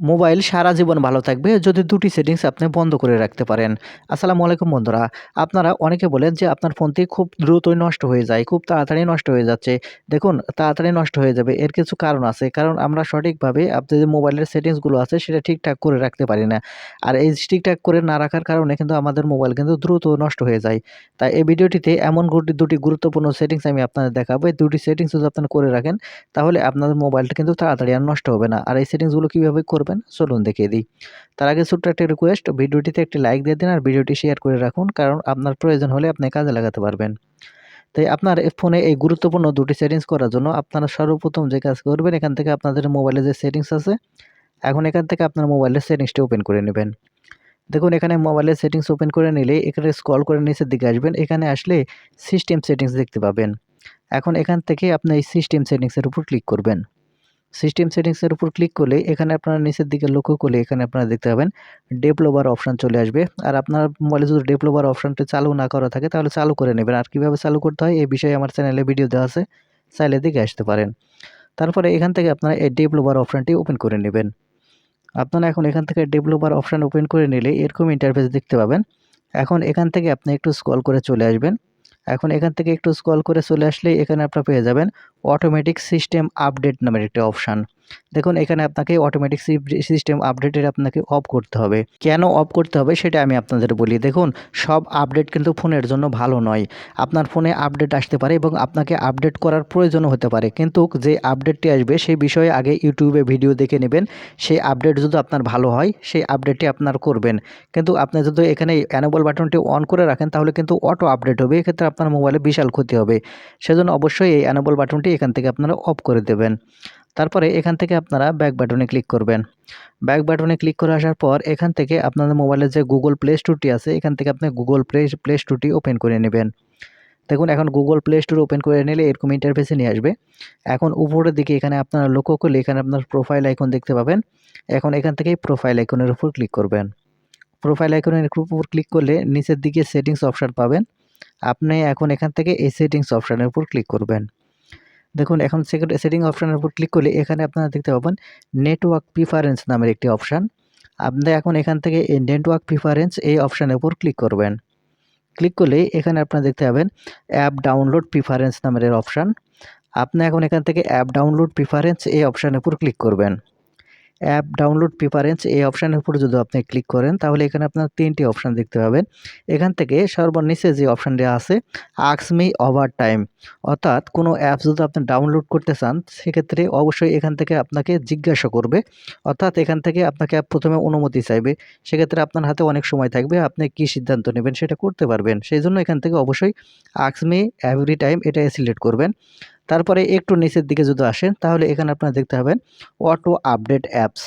Mobile সারা জীবন ভালো থাকবে যদি দুটি সেটিংস আপনি বন্ধ করে রাখতে পারেন। আসসালামু আলাইকুম বন্ধুরা। আপনারা অনেকে বলেন যে আপনার ফোনটি খুব দ্রুতই নষ্ট হয়ে যায়, খুব তাড়াতাড়ি নষ্ট হয়ে যাচ্ছে। দেখুন তাড়াতাড়ি নষ্ট হয়ে যাবে এর কিছু কারণ আছে। কারণ আমরা সঠিকভাবে আপনার যে মোবাইলের সেটিংসগুলো আছে সেটা ঠিকঠাক করে রাখতে পারি না। আর এই ঠিকঠাক করে না রাখার কারণে কিন্তু আমাদের মোবাইল কিন্তু দ্রুত নষ্ট হয়ে যায়। তাই এই ভিডিওটিতে এমন দুটি গুরুত্বপূর্ণ সেটিংস আমি আপনাদের দেখাবো। এই দুটি সেটিংস যদি আপনারা করে রাখেন তাহলে আপনাদের মোবাইলটা কিন্তু তাড়াতাড়ি আর নষ্ট হবে না। আর এই সেটিংসগুলো কীভাবে করবেন চলুন দেখিয়ে দিই। তার আগে ছোট্ট একটা রিকোয়েস্ট ভিডিওটিতে একটি লাইক দিয়ে দিন আর ভিডিওটি শেয়ার করে রাখুন, কারণ আপনার প্রয়োজন হলে আপনি কাজে লাগাতে পারবেন। তাই আপনার ফোনে এই গুরুত্বপূর্ণ দুটি সেটিংস করার জন্য আপনারা সর্বপ্রথম যে কাজ করবেন, এখান থেকে আপনাদের মোবাইলে যে সেটিংস আছে, এখন এখান থেকে আপনার মোবাইলের সেটিংসটি ওপেন করে নেবেন। দেখুন, এখানে মোবাইলের সেটিংস ওপেন করে নিলে এখানে স্ক্রল করে নিচের দিকে আসবেন। এখানে আসলে সিস্টেম সেটিংস দেখতে পাবেন। এখন এখান থেকে আপনি এই সিস্টেম সেটিংসের উপর ক্লিক করবেন। সিস্টেম সেটিংসের উপর ক্লিক করলে এখানে আপনারা নিচের দিকে লক্ষ্য করলে এখানে আপনারা দেখতে পাবেন ডেভেলপার অপশান চলে আসবে। আর আপনার মোবাইলে যদি ডেভেলপার অপশানটি চালু না করা থাকে, তাহলে চালু করে নেবেন। আর কীভাবে চালু করতে হয়, এই বিষয়ে আমার চ্যানেলে ভিডিও দেওয়া আছে, চাইলে দিকে আসতে পারেন। তারপরে এখান থেকে আপনারা এই ডেভেলপার অপশানটি ওপেন করে নেবেন। আপনারা এখন এখান থেকে ডেভেলপার অপশান ওপেন করে নিলে এরকম ইন্টারফেস দেখতে পাবেন। এখন এখান থেকে আপনি একটু স্ক্রল করে চলে আসবেন। এখন এখান থেকে একটু স্ক্রল করে চলে আসলে এখানে আপনারা পেয়ে যাবেন অটোমেটিক সিস্টেম আপডেট নামের একটি অপশান দেখুন, এখানে আপনাকে অটোমেটিক সিস্টেম আপডেটের আপনাকে অফ করতে হবে। কেন অফ করতে হবে সেটা আমি আপনাদের বলি। দেখুন, সব আপডেট কিন্তু ফোনের জন্য ভালো নয়। আপনার ফোনে আপডেট আসতে পারে এবং আপনাকে আপডেট করার প্রয়োজনও হতে পারে। কিন্তু যে আপডেটটি আসবে সেই বিষয়ে আগে ইউটিউবে ভিডিও দেখে নেবেন। সেই আপডেট যদি আপনার ভালো হয়, সেই আপডেটটি আপনার করবেন। কিন্তু আপনি যদি এখানে অ্যানোবল বাটনটি অন করে রাখেন, তাহলে কিন্তু অটো আপডেট হবে। এক্ষেত্রে আপনার মোবাইলে বিশাল ক্ষতি হবে। সেজন্য অবশ্যই এই অ্যানোবল বাটনটি এখান থেকে আপনারা অফ করে দেবেন। তারপরে এখান থেকে আপনারা ব্যাক বাটনে ক্লিক করবেন। ব্যাক বাটনে ক্লিক করে আসার পর এখান থেকে আপনাদের মোবাইলের যে গুগল প্লে স্টোরটি আছে, এখান থেকে আপনি গুগল প্লে প্লে স্টোরটি ওপেন করে নেবেন। দেখুন, এখন গুগল প্লে স্টোর ওপেন করে নিলে এরকম ইন্টারফেসে নিয়ে আসবে। এখন উপরের দিকে এখানে আপনারা লক্ষ্য করলে এখানে আপনার প্রোফাইল আইকন দেখতে পাবেন। এখন এখান থেকে প্রোফাইল আইকনের উপর ক্লিক করবেন। প্রোফাইল আইকনের উপর ক্লিক করলে নিচের দিকে সেটিংস অপশান পাবেন। আপনি এখন এখান থেকে এই সেটিংস অপশানের উপর ক্লিক করবেন। দেখুন, এখন সেকেন্ড সেটিং অপশানের উপর ক্লিক করলে এখানে আপনারা দেখতে পাবেন নেটওয়ার্ক প্রিফারেন্স নামের একটি অপশান আপনি এখন এখান থেকে এই নেটওয়ার্ক প্রিফারেন্স এই অপশানের উপর ক্লিক করবেন। ক্লিক করলে এখানে আপনারা দেখতে পাবেন অ্যাপ ডাউনলোড প্রিফারেন্স নামের অপশান আপনি এখন এখান থেকে অ্যাপ ডাউনলোড প্রিফারেন্স এই অপশানের উপর ক্লিক করবেন। অ্যাপ ডাউনলোড প্রিফারেন্স এই অপশানের উপর যদি আপনি ক্লিক করেন, তাহলে এখানে আপনার তিনটি অপশান দেখতে পাবেন। এখান থেকে সর্বনিচে যে অপশানটি আছে আক্সমি ওভার টাইম অর্থাৎ কোনো অ্যাপস যদি আপনি ডাউনলোড করতে চান, সেক্ষেত্রে অবশ্যই এখান থেকে আপনাকে জিজ্ঞাসা করবে। অর্থাৎ এখান থেকে আপনাকে অ্যাপ প্রথমে অনুমতি চাইবে। সেক্ষেত্রে আপনার হাতে অনেক সময় থাকবে, আপনি কি সিদ্ধান্ত নেবেন সেটা করতে পারবেন। সেই জন্য এখান থেকে অবশ্যই আক্সমি এভরি টাইম এটা সিলেক্ট করবেন। তারপরে একটু নিচের দিকে যদি আসেন, তাহলে এখানে আপনারা দেখতে পাবেন অটো আপডেট অ্যাপস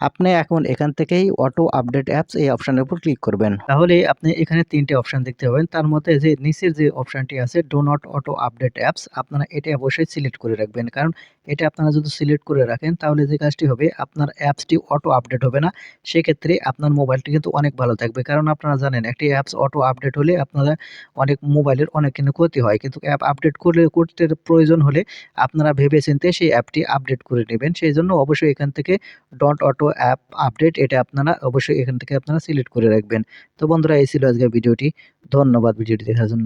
আপনি এখন এখান থেকেই অটো আপডেট অ্যাপস এই অপশানের উপর ক্লিক করবেন। তাহলে আপনি এখানে তিনটে অপশান দেখতে পাবেন। তার মধ্যে যে নিচের যে অপশানটি আছে do not auto update apps আপনারা এটা অবশ্যই সিলেক্ট করে রাখবেন। কারণ এটা আপনারা যদি সিলেক্ট করে রাখেন, তাহলে যে কাজটি হবে, আপনার অ্যাপসটি অটো আপডেট হবে না। সেক্ষেত্রে আপনার মোবাইলটি কিন্তু অনেক ভালো থাকবে। কারণ আপনারা জানেন, একটি অ্যাপস অটো আপডেট হলে আপনারা অনেক মোবাইলের অনেক কিন্তু ক্ষতি হয়। কিন্তু অ্যাপ আপডেট করলে, করতে প্রয়োজন হলে আপনারা ভেবে চিনতে সেই অ্যাপটি আপডেট করে নেবেন। সেই জন্য অবশ্যই এখান থেকে ডট অটো অ্যাপ আপডেট এটা আপনারা অবশ্যই এখান থেকে আপনারা সিলেক্ট করে রাখবেন। তো বন্ধুরা, এই ছিল আজকের ভিডিওটি। ধন্যবাদ ভিডিওটি দেখার জন্য।